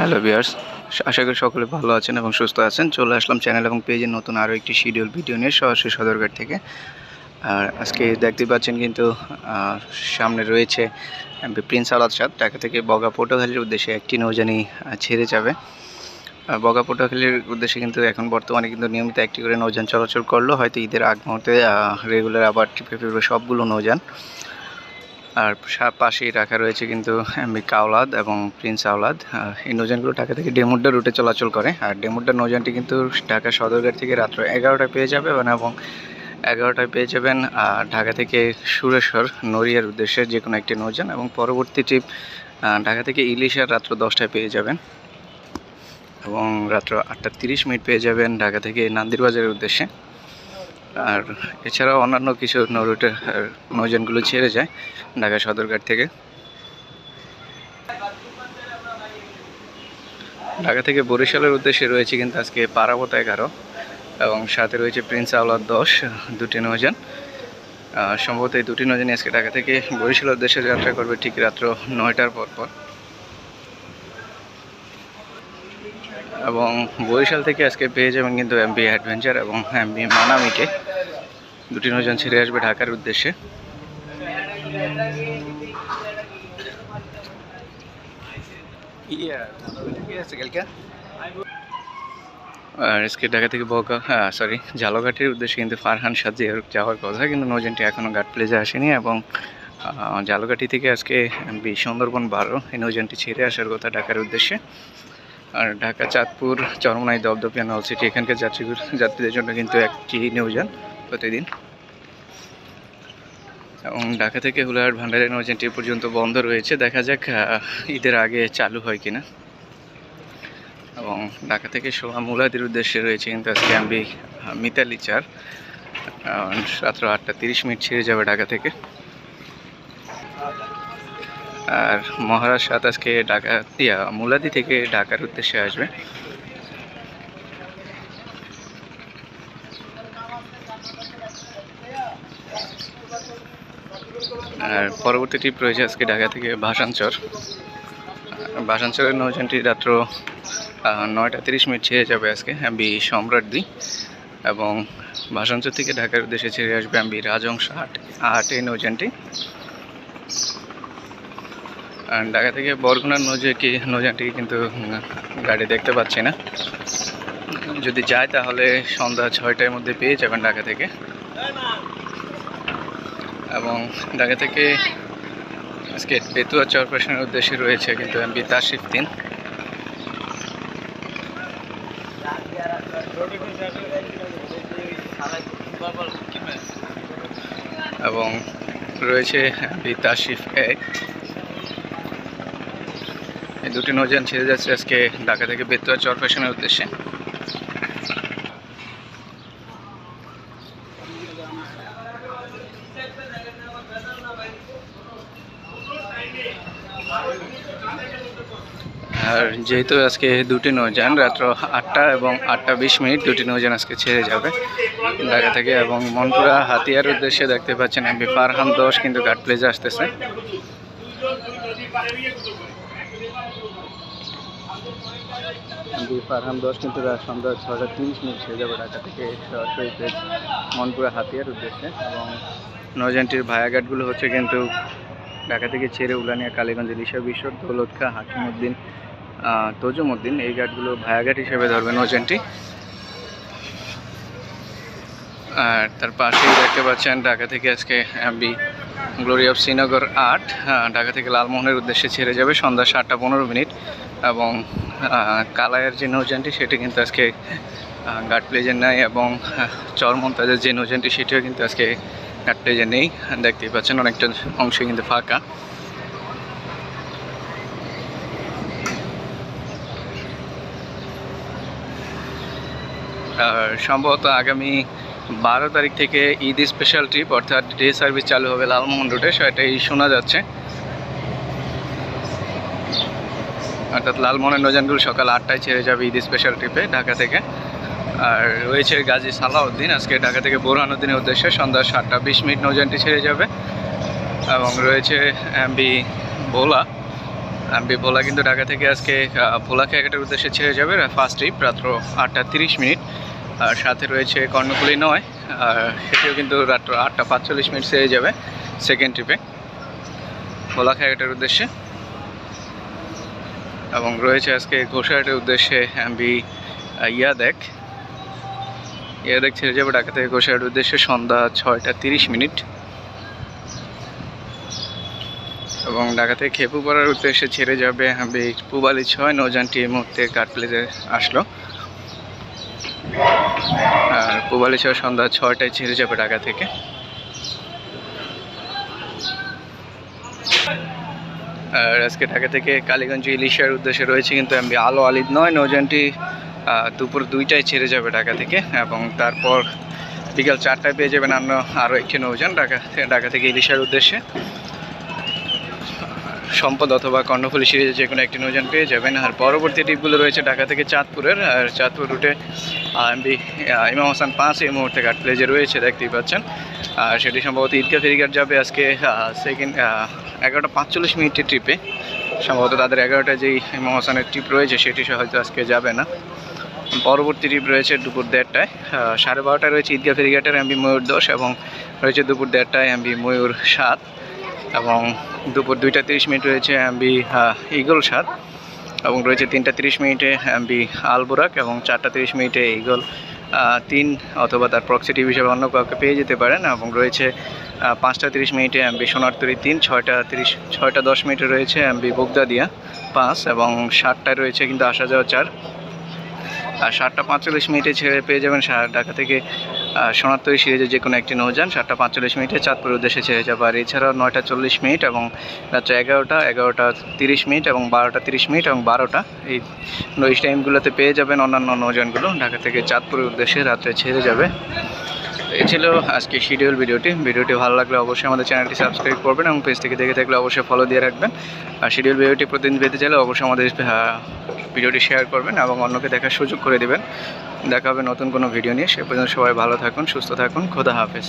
Hello বিয়ার্স আশা করি সকলে ভালো আছেন এবং সুস্থ আছেন। চলে আসলাম চ্যানেল এবং পেজে নতুন আরও একটি শিডিউল ভিডিও নিয়ে সরাসরি সদরঘাট থেকে। আর আজকে দেখতে পাচ্ছেন কিন্তু সামনে রয়েছে এমপি প্রিন্স আলাদ সাদ, ঢাকা থেকে বগা পটুয়াখালীর উদ্দেশ্যে একটি নৌজানি ছেড়ে যাবে। বগা পটুয়াখালীর উদ্দেশ্যে কিন্তু এখন বর্তমানে কিন্তু নিয়মিত একটি করে নৌযান চলাচল করল। হয়তো ঈদের আগ মুহূর্তে রেগুলার আবার টিপে ফিরবে সবগুলো নৌযান। আর পাশেই রাখা রয়েছে কিন্তু কাওলাদ এবং প্রিন্স আওলাদ। এই নৌযানগুলো ঢাকা থেকে ডেমুড্ডা রুটে চলাচল করে। আর ডেমুড্ডা নৌযানটি কিন্তু ঢাকা সদরঘাট থেকে রাত্র এগারোটায় পেয়ে যাবে এবং- এগারোটায় পেয়ে যাবেন ঢাকা থেকে সুরেশ্বর, নড়িয়ার উদ্দেশ্যে যে কোনো একটি নৌযান এবং পরবর্তী ট্রিপ ঢাকা থেকে ইলিশার রাত্র দশটায় পেয়ে যাবেন এবং রাত্র আটটা তিরিশ মিনিট পেয়ে যাবেন ঢাকা থেকে নান্দিরবাজারের উদ্দেশ্যে। আর এছাড়াও অন্যান্য কিছু নৌরুটের নৌযানগুলো ছেড়ে যায় ঢাকা সদরঘাট থেকে। ঢাকা থেকে বরিশালের উদ্দেশ্যে রয়েছে কিন্তু আজকে পারাবত এগারো এবং সাথে রয়েছে প্রিন্স আওলাদ দশ দুটি আহ, সম্ভবত এই দুটি নৌযানই আজকে ঢাকা থেকে বরিশালের উদ্দেশ্যে যাত্রা করবে ঠিক রাত্র নয়টার পর পর। এবং বরিশাল থেকে আজকে পেয়ে যাবেন কিন্তু এমবি অ্যাডভেঞ্চার এবং এমবি মানামিকে। দুটি নৌযান ছেড়ে আসবে ঢাকার উদ্দেশ্যে। আর আজকে ঢাকা থেকে বকা হ্যাঁ সরি ঝালকাঠির উদ্দেশ্যে কিন্তু ফারহান সাজিয়ে যাওয়ার কথা কিন্তু নৌযানটি এখনও ঘাট প্লেজে আসেনি এবং ঝালকাঠি থেকে আজকে বি সুন্দরবন বারো এই নৌযানটি ছেড়ে আসার কথা ঢাকার উদ্দেশ্যে। আর ঢাকা চাঁদপুর চরমনাই দপদপিয়া নলসিটি এখানকার যাত্রী যাত্রীদের জন্য কিন্তু একটি নৌযান। প্রতিদিন। এবং ঢাকা থেকে হুলার ভান্ডারের নৌযানটি এ পর্যন্ত বন্ধ রয়েছে। দেখা যাক ঈদের আগে চালু হয় কিনা। এবং ঢাকা থেকে সোহা মুলাদির উদ্দেশ্যে রয়েছে কিন্তু আজকে আমি মিতালি চার। রাত্র আটটা তিরিশ মিনিট ছেড়ে যাবে ঢাকা থেকে। আর মহারাজ সাত আজকে ঢাকা, ইয়া, মুলাদি থেকে ঢাকার উদ্দেশ্যে আসবে। আর পরবর্তী ট্রিপ রয়েছে আজকে ঢাকা থেকে ভাসানচর। ভাসানচরের নৌযানটি রাত্র নয়টা তিরিশ মিনিট ছেড়ে যাবে আজকে বি সম্রাট দি এবং ভাসানচর থেকে ঢাকার উদ্দেশ্যে ছেড়ে আসবে আমি রাজংশ আট আট এই নৌযানটি। আর ঢাকা থেকে বরগুনার নৌজে কি নৌযানটি কিন্তু গাড়ি দেখতে পাচ্ছি না। যদি যায় তাহলে সন্ধ্যা ছয়টার মধ্যে পেয়ে যাবেন ঢাকা থেকে। এবং ঢাকা থেকে আজকে বেতুয়া চরপেশনের উদ্দেশ্যে রয়েছে কিন্তু এমবি তাশিফ তিন। এবং রয়েছে এমবি তাশিফ এক এই দুটি নৌযান ছেড়ে যাচ্ছে আজকে ঢাকা থেকে বেতুয়া চরপেশনের উদ্দেশ্যে। আর যেহেতু আজকে দুটি নৌযান, রাত্র আটটা এবং আটটা বিশ মিনিট দুটি নৌযান আজকে ছেড়ে যাবে ঢাকা থেকে এবং মনপুরা হাতিয়ার উদ্দেশ্যে দেখতে পাচ্ছেন এমবি ফারহান দশ কিন্তু ঘাট প্লেজে আসতেছে। ফারহান দশ কিন্তু সন্ধ্যা ছটা তিরিশ মিনিট ছেড়ে যাবে ঢাকা থেকে সরাসরি মনপুরা হাতিয়ার উদ্দেশ্যে এবং নৌযানটির ভায়াঘাটগুলো হচ্ছে কিন্তু ঢাকা থেকে ছেড়ে উলানিয়া, কালীগঞ্জ ইলিশা বিশ্ব দৌলত খা হাকিমউদ্দিন আহ, তজুমউদ্দিন এই ঘাটগুলো ভায়াঘাট হিসেবে ধরবেন নৌযানটি আর তার পাশেই দেখতে পাচ্ছেন ঢাকা থেকে আজকে এমবি গ্লোরি অফ শ্রীনগর আট। ঢাকা থেকে লালমোহনের উদ্দেশ্যে ছেড়ে যাবে সন্ধ্যা সাতটা পনেরো মিনিট। এবং কালায়ের যে নৌযানটি সেটি কিন্তু আজকে ঘাট প্লেজে নেই এবং চরমন্তাজের যে নৌযানটি সেটিও কিন্তু আজকে ঘাট প্লেজে নেই। দেখতেই পাচ্ছেন অনেকটা অংশ কিন্তু ফাঁকা। সম্ভবত আগামী বারো তারিখ থেকে ঈদ স্পেশাল ট্রিপ অর্থাৎ ডে সার্ভিস চালু হবে লালমোহন রুটে সেটাই শোনা যাচ্ছে। অর্থাৎ লালমোহনের নজানগুলো সকাল আটটায় ছেড়ে যাবে ঈদ স্পেশাল ট্রিপে ঢাকা থেকে। আর রয়েছে গাজী সালাউদ্দিন, আজকে ঢাকা থেকে বোরহানুদ্দিনের উদ্দেশ্যে সন্ধ্যা সাতটা বিশ মিনিট নৌযানটি ছেড়ে যাবে। এবং রয়েছে এমবি ভোলা। আমি ভোলা কিন্তু ঢাকা থেকে আজকে ভোলা খেয়াঘাটের উদ্দেশ্যে ছেড়ে যাবে ফার্স্ট ট্রিপ রাত্র আটটা তিরিশ মিনিট। আর সাথে রয়েছে কর্ণফুলি নয়, আর সেটিও কিন্তু রাত্র আটটা পাঁচচল্লিশ মিনিট সেরে যাবে সেকেন্ড ট্রিপে ভোলা খেয়াঘাটের উদ্দেশ্যে। এবং রয়েছে আজকে ঘোষাহাটের উদ্দেশ্যে আমি ইয়া দেখ ইয়া দেখ ছেড়ে যাবে ঢাকা থেকে ঘোষাহাটের উদ্দেশ্যে সন্ধ্যা ছয়টা তিরিশ মিনিট। এবং ঢাকা থেকে খেপু পড়ার উদ্দেশ্যে ছেড়ে যাবে আমি পুবালি ছয় নৌযানটি এই মুহূর্তে কাঠ প্লেজে আসলো। আর পুবালি ছয় সন্ধ্যা ছয়টায় ছেড়ে যাবে ঢাকা থেকে। আর আজকে ঢাকা থেকে কালীগঞ্জ ইলিশার উদ্দেশ্যে রয়েছে কিন্তু আমি আলো আলিদ নয় নৌযানটি আহ, দুপুর দুইটায় ছেড়ে যাবে ঢাকা থেকে এবং তারপর বিকাল চারটায় পেয়ে যাবেন অন্য আরও একটি নৌযান ঢাকা ঢাকা থেকে ইলিশার উদ্দেশ্যে। সম্পদ অথবা কর্ণফুলি সিরিজে যে কোনো একটি নৌযান পেয়ে যাবেন। আর পরবর্তী ট্রিপগুলো রয়েছে ঢাকা থেকে চাঁদপুরের, আর চাঁদপুর রুটে এমবি ইমাম হাসান পাঁচ এই মুহূর্তে ঘাট প্লেজে রয়েছে, দেখতেই পাচ্ছেন। আর সেটি সম্ভবত ঈদগা ফেরিঘাট যাবে আজকে সেকেন্ড এগারোটা পাঁচচল্লিশ মিনিটের ট্রিপে। সম্ভবত তাদের এগারোটা যেই ইমাম হাসানের ট্রিপ রয়েছে, সেটি হয়তো আজকে যাবে না। পরবর্তী ট্রিপ রয়েছে দুপুর দেড়টায় সাড়ে বারোটায় রয়েছে ঈদগা ফেরিঘাটের এমবি ময়ূর দশ এবং রয়েছে দুপুর দেড়টায় এমবি ময়ূর সাত। এবং দুপুর দুইটা তিরিশ মিনিট রয়েছে এমবি ইগল সাত এবং রয়েছে তিনটা তিরিশ মিনিটে এমবি, আলবোরাক এবং চারটা তিরিশ মিনিটে ইগল তিন অথবা তার প্রক্সিটিভ হিসেবে অন্য কাউকে পেয়ে যেতে পারেন। এবং রয়েছে পাঁচটা তিরিশ মিনিটে এমবি সোনারতরি তিন, ছয়টা তিরিশ, ছয়টা দশ মিনিটে রয়েছে এমবি দিয়া পাঁচ এবং সাতটায় রয়েছে কিন্তু আসা যাওয়া চার। আর সাতটা পাঁচচল্লিশ মিনিটে ছেড়ে পেয়ে যাবেন ঢাকা থেকে আহ, সোনারতরী সিরিজের যে কোনো একটি নৌযান সাতটা পাঁচচল্লিশ মিনিটে চাঁদপুর উদ্দেশ্যে ছেড়ে যাবে। আর এছাড়াও নয়টা চল্লিশ মিনিট এবং রাত্রে এগারোটা এগারোটা তিরিশ মিনিট এবং বারোটা তিরিশ মিনিট এবং বারোটা এই এই টাইমগুলোতে পেয়ে যাবেন অন্যান্য নৌযানগুলো। ঢাকা থেকে চাঁদপুরের উদ্দেশ্যে রাত্রে ছেড়ে যাবে। এই ছিল আজকে শিডিউল ভিডিওটি। ভিডিওটি ভালো লাগলে অবশ্যই আমাদের চ্যানেলটি সাবস্ক্রাইব করবেন এবং পেজ থেকে দেখে থাকলে অবশ্যই ফলো দিয়ে রাখবেন। আর শিডিউল ভিডিওটি প্রতিদিন পেতে চাইলে অবশ্যই আমাদের ভিডিওটি শেয়ার করবেন এবং অন্যকে দেখার সুযোগ করে দেবেন। দেখা হবে নতুন কোনো ভিডিও নিয়ে। সে পর্যন্ত সবাই ভালো থাকুন, সুস্থ থাকুন। খোদা হাফেজ।